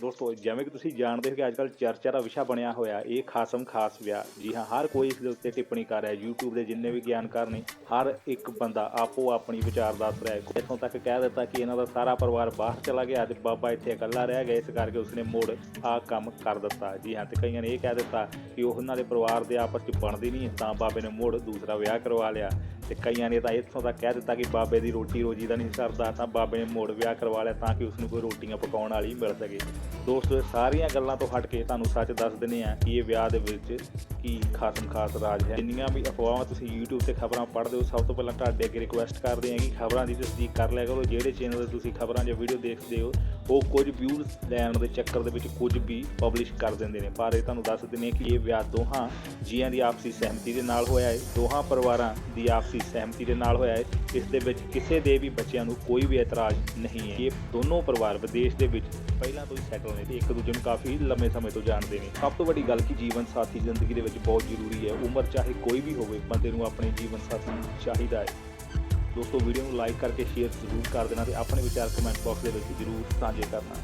ਦੋਸਤੋ, ਜਿਵੇਂ ਕਿ ਤੁਸੀਂ ਜਾਣਦੇ ਹੋ ਕਿ ਅੱਜਕੱਲ ਚਰਚਾ ਦਾ ਵਿਸ਼ਾ ਬਣਿਆ ਹੋਇਆ, ਇਹ ਖਾਸਮ ਖਾਸ ਵਿਆਹ। ਜੀ ਹਾਂ, ਹਰ ਕੋਈ ਇਸ ਦੇ ਉੱਤੇ ਟਿੱਪਣੀ ਕਰ ਰਿਹਾ YouTube ਦੇ ਜਿੰਨੇ ਵੀ ਗਿਆਨਕਾਰ ਨੇ, ਹਰ ਇੱਕ ਬੰਦਾ ਆਪੋ ਆਪਣੀ ਵਿਚਾਰ ਦੱਸ ਰਿਹਾ ਹੈ ਇੱਥੋਂ ਤੱਕ ਕਹਿ ਦਿੱਤਾ ਕਿ ਇਹਨਾਂ ਦਾ ਸਾਰਾ ਪਰਿਵਾਰ ਬਾਹਰ ਚਲਾ ਗਿਆ ਤੇ ਬਾਬਾ ਇੱਥੇ ਇਕੱਲਾ ਰਹਿ ਗਿਆ। ਇਸ ਕਰਕੇ ਉਸਨੇ ਮੋੜ ਆ ਕੰਮ ਕਰ ਦਿੱਤਾ। ਜੀ ਹਾਂ, ਤੇ ਕਈਆਂ ਨੇ ਇਹ ਕਹਿ ਦਿੱਤਾ ਕਿ ਉਹ ਉਹਨਾਂ ਦੇ ਪਰਿਵਾਰ ਦੇ ਆਪਸ ਵਿੱਚ ਬਣਦੀ ਨਹੀਂ ਤਾਂ ਬਾਬੇ ਨੇ ਮੋੜ ਦੂਸਰਾ ਵਿਆਹ ਕਰਵਾ ਲਿਆ। ਤੇ ਕਈਆਂ ਨੇ ਤਾਂ ਇੱਥੋਂ ਤੱਕ ਕਹਿ ਦਿੱਤਾ ਕਿ ਬਾਬੇ ਦੀ ਰੋਟੀ ਰੋਜੀ ਦਾ ਨਹੀਂ ਸਰਦਾ, ਤਾਂ ਬਾਬੇ ਨੇ ਮੋੜ ਵਿਆਹ ਕਰਵਾ ਲਿਆ ਤਾਂ ਕਿ ਉਸ ਨੂੰ ਕੋਈ ਰੋਟੀਆਂ ਪਕਾਉਣ ਵਾਲੀ ਮਿਲ ਸਕੇ। ਦੋਸਤੋ, ਇਹ ਸਾਰੀਆਂ ਗੱਲਾਂ ਤੋਂ ਹਟ ਕੇ ਤੁਹਾਨੂੰ ਸੱਚ ਦੱਸ ਦਿੰਦੇ ਆ ਕਿ ਇਹ ਵਿਆਹ ਦੇ ਵਿੱਚ ਕੀ ਖਾਸਮ ਖਾਸ ਰਾਜ ਹੈ। ਜਿੰਨੀਆਂ ਵੀ ਅਫਵਾਹਾਂ ਤੁਸੀਂ YouTube ਤੇ ਖਬਰਾਂ ਪੜ੍ਹਦੇ ਹੋ, ਸਭ ਤੋਂ ਪਹਿਲਾਂ ਤੁਹਾਡੇ ਅੱਗੇ ਰਿਕੁਐਸਟ ਕਰਦੇ ਹਾਂ ਕਿ ਖਬਰਾਂ ਦੀ ਤਸਦੀਕ ਕਰ ਲਿਆ ਕਰੋ। ਜਿਹੜੇ ਚੈਨਲ ਤੇ ਤੁਸੀਂ ਖਬਰਾਂ ਜਾਂ ਵੀਡੀਓ ਦੇਖਦੇ ਹੋ ਉਹ ਕੁਝ ਵਿਊਜ਼ ਲੈਣ ਦੇ ਚੱਕਰ ਦੇ ਵਿੱਚ ਕੁਝ ਵੀ ਪਬਲਿਸ਼ ਕਰ ਦਿੰਦੇ ਨੇ। ਪਰ ਇਹ ਤੁਹਾਨੂੰ ਦੱਸ ਦਿੰਦੇ ਹਾਂ ਕਿ ਇਹ ਵਿਆਹ ਦੋਹਾਂ ਜੀਆਂ ਦੀ ਆਪਸੀ ਸਹਿਮਤੀ ਦੇ ਨਾਲ ਹੋਇਆ ਹੈ। ਦੋਹਾਂ ਪਰਿਵਾਰਾਂ ਦੀ ਆਪਸੀ ਸਹਿਮਤੀ ਦੇ ਨਾਲ ਹੋਇਆ ਹੈ। ਇਸ ਦੇ ਵਿੱਚ ਕਿਸੇ ਦੇ ਵੀ ਬੱਚਿਆਂ ਨੂੰ ਕੋਈ ਵੀ ਇਤਰਾਜ਼ ਨਹੀਂ ਹੈ। ਇਹ ਦੋਨੋਂ ਪਰਿਵਾਰ ਵਿਦੇਸ਼ ਦੇ ਵਿੱਚ ਪਹਿਲਾਂ ਤੋਂ ਹੀ ਸੈਟਲ ਨੇ ਤੇ ਇੱਕ ਦੂਜੇ ਨੂੰ ਕਾਫੀ ਲੰਮੇ ਸਮੇਂ ਤੋਂ ਜਾਣਦੇ ਨੇ। ਸਭ ਤੋਂ ਵੱਡੀ ਗੱਲ ਕਿ ਜੀਵਨ ਸਾਥੀ ਜ਼ਿੰਦਗੀ ਦੇ ਵਿੱਚ ਬਹੁਤ ਜ਼ਰੂਰੀ ਹੈ। ਉਮਰ ਚਾਹੇ ਕੋਈ ਵੀ ਹੋਵੇ, ਬੰਦੇ ਨੂੰ ਆਪਣੇ ਜੀਵਨ ਸਾਥੀ ਚਾਹੀਦਾ ਹੈ। ਦੋਸਤੋ ਵੀਡੀਓ ਨੂੰ ਲਾਈਕ ਕਰਕੇ ਸ਼ੇਅਰ ਜ਼ਰੂਰ ਕਰ ਦੇਣਾ ਤੇ ਆਪਣੇ ਵਿਚਾਰ ਕਮੈਂਟ ਬਾਕਸ ਦੇ ਵਿੱਚ ਜ਼ਰੂਰ ਸਾਂਝੇ ਕਰਨਾ।